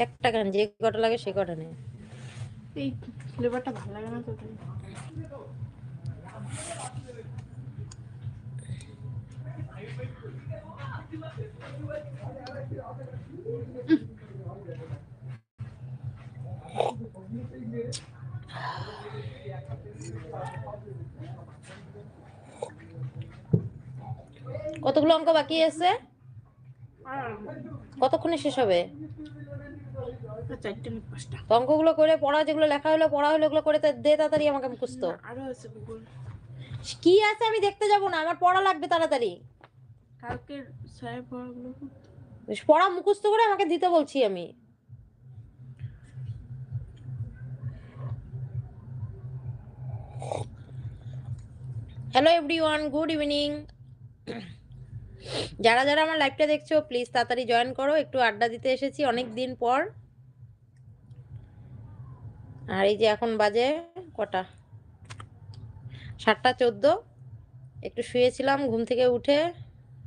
একটা গান যে কটা লাগে সে কটা নেই এই ফ্লেভারটা ভালো লাগে না তো কতগুলো অঙ্ক বাকি আছে? কতক্ষণে শেষ হবে? চারটে না পাঁচটা। অঙ্কগুলো করে পড়া যেগুলো লেখা হলো পড়া হলো ওগুলো করে দে তাড়াতাড়ি আমাকে মুখস্থ আরও আছে গুগল কি আছে? আমি দেখতে যাব না আমার পড়া লাগবে তাড়াতাড়ি। কালকের স্যার পড়াগুলো পড়া মুখস্থ করে আমাকে দিতে বলছি আমি। হ্যালো এভরিওয়ান গুড ইভিনিং যারা যারা আমার লাইভটা দেখছ প্লিজ তাড়াতাড়ি জয়েন করো। একটু আড্ডা দিতে এসেছি অনেক দিন পর। আর এই যে এখন বাজে কটা? সাতটা চোদ্দ। একটু শুয়েছিলাম, ঘুম থেকে উঠে,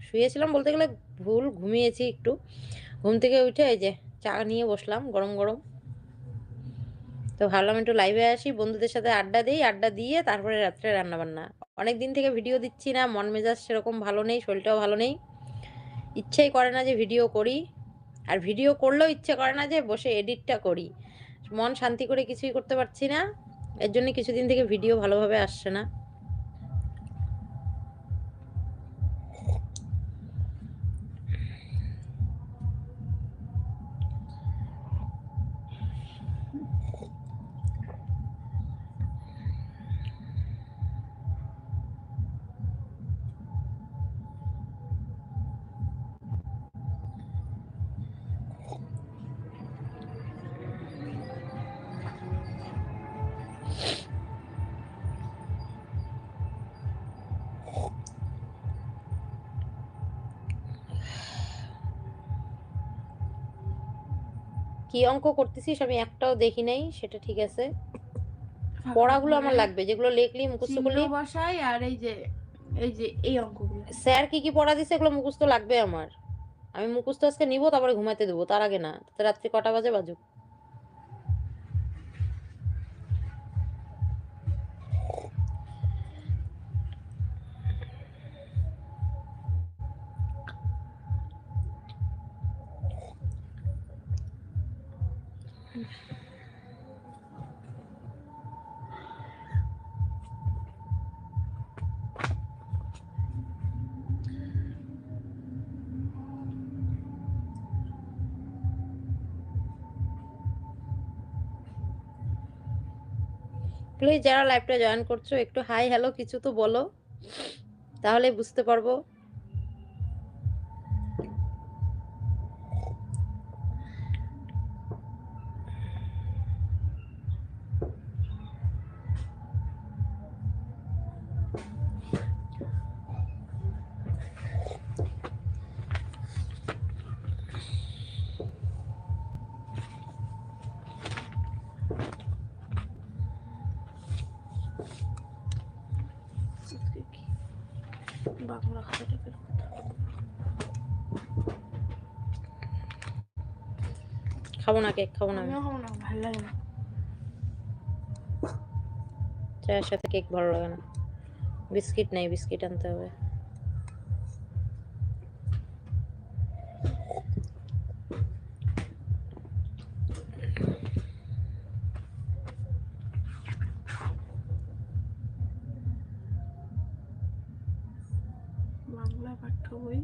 শুয়েছিলাম বলতে গেলে ভুল, ঘুমিয়েছি একটু। ঘুম থেকে উঠে এই যে চা নিয়ে বসলাম, গরম গরম। তো ভাবলাম একটু লাইভে আসি, বন্ধুদের সাথে আড্ডা দিই, আড্ডা দিয়ে তারপরে রাত্রে রান্না বান্না অনেক দিন থেকে ভিডিও দিচ্ছি না, মন মেজাজ সেরকম ভালো নেই, শরীরটাও ভালো নেই। ইচ্ছেই করে না যে ভিডিও করি। আর ভিডিও করলেও ইচ্ছে করে না যে বসে এডিটটা করি। মন শান্তি করে কিছুই করতে পারছি না। এর জন্য কিছুদিন থেকে ভিডিও ভালোভাবে আসছে না। কি অঙ্ক করতেছিস আমি একটাও দেখি নাই সেটা ঠিক আছে। পড়াগুলো আমার লাগবে যেগুলো লেখলি মুখস্থ করলি। বসাই আর এই যে এই যে এই অঙ্কগুলো। স্যার কি কি পড়া দিছে এগুলো মুখস্থ লাগবে আমার। আমি মুখস্থ আজকে নিব তারপরে ঘুমাতে দেবো তার আগে না। রাত্রি কটা বাজে বাজুক। প্লিজ যারা লাইভটা জয়েন করছ একটু হাই হ্যালো কিছু তো বলো। তাহলে বুঝতে পারব। বাংলা খাতাটা বের করতে খাব না কেক খাব না। খাব না ভালো লাগে না। চায়ের সাথে কেক ভালো লাগে না। বিস্কিট নেই বিস্কিট আনতে হবে। বাংলা পাঠ্য বই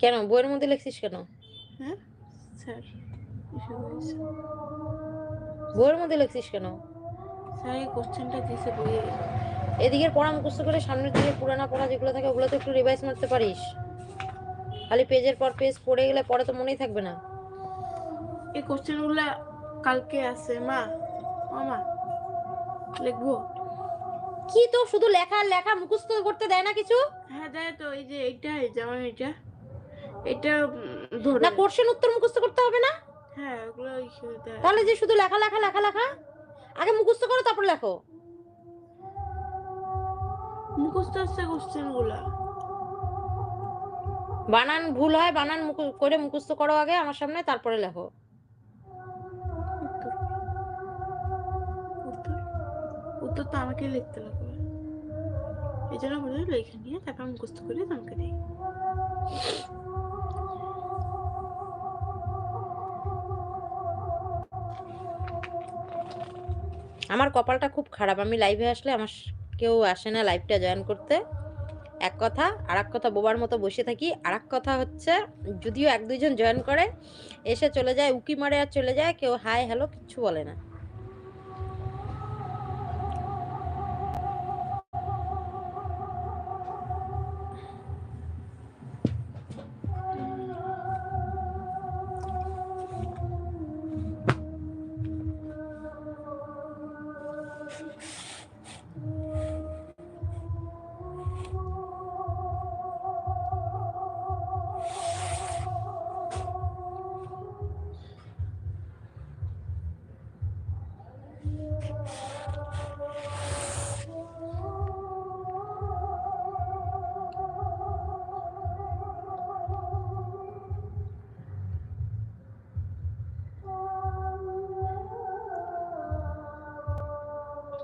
কেন? বইয়ের মধ্যে লিখছিস কেন? হ্যাঁ? স্যার বইয়ের মধ্যে লিখছিস কেন? স্যার এই কোশ্চেনটা দিয়েছে বইয়ে? এদিকের পড়া মুখস্থ করে সামনের দিকে পুরানা পড়া যেগুলো থাকে ওগুলো তো একটু রিভাইজ মারতে পারিস। খালি পেজের পর পেজ পড়ে গেলে পরে তো মনেই থাকবে না। এই কোশ্চেনগুলো কালকে আছে মা। ও মা লিখব? কি তো শুধু লেখা লেখা মুখস্থ করতে দেয় না কিছু? হ্যাঁ দেয় তো এই যে এইটা এই যেমন এটা এটা ধরে না কোশ্চেন উত্তর মুখস্থ করতে হবে না? হ্যাঁ ওগুলো তাহলে যে শুধু লেখা লেখা লেখা লেখা আগে মুখস্থ করো তারপর লেখো। মুখস্থ আসছে কোশ্চেনগুলা। বানান ভুল হয় বানান করে মুখস্থ করো আগে আমার সামনে তারপরে লেখো। উত্তর। তো আমাকে লিখতে লাগবে এই জন্য বলে লিখে নিয়ে তারপর মুখস্থ করে তোমাকে দিই। আমার কপালটা খুব খারাপ। আমি লাইভে আসলে আমার কেউ আসে না লাইভটা জয়েন করতে। এক কথা আর এক কথা বোবার মতো বসে থাকি। আর এক কথা হচ্ছে, যদিও এক দুইজন জয়েন করে, এসে চলে যায়, উকি মারে আর চলে যায়, কেউ হাই হ্যালো কিচ্ছু বলে না।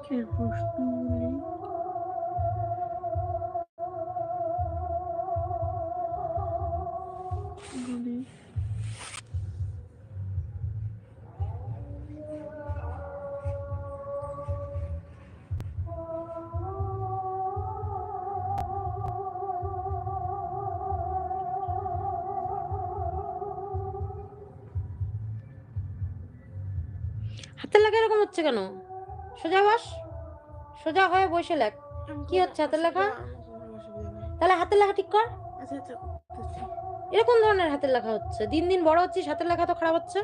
কে প্রশ্নগুলি হাতের লেখা এরকম হচ্ছে কেন? সোজা বস। সোজা হয়ে বসে লেখ। কি হচ্ছে হাতের লেখা? তাহলে হাতের লেখা ঠিক কর। আচ্ছা আচ্ছা। এরকম ধরনের হাতের লেখা হচ্ছে। দিন দিন বড় হচ্ছে হাতের লেখা তো খারাপ হচ্ছে।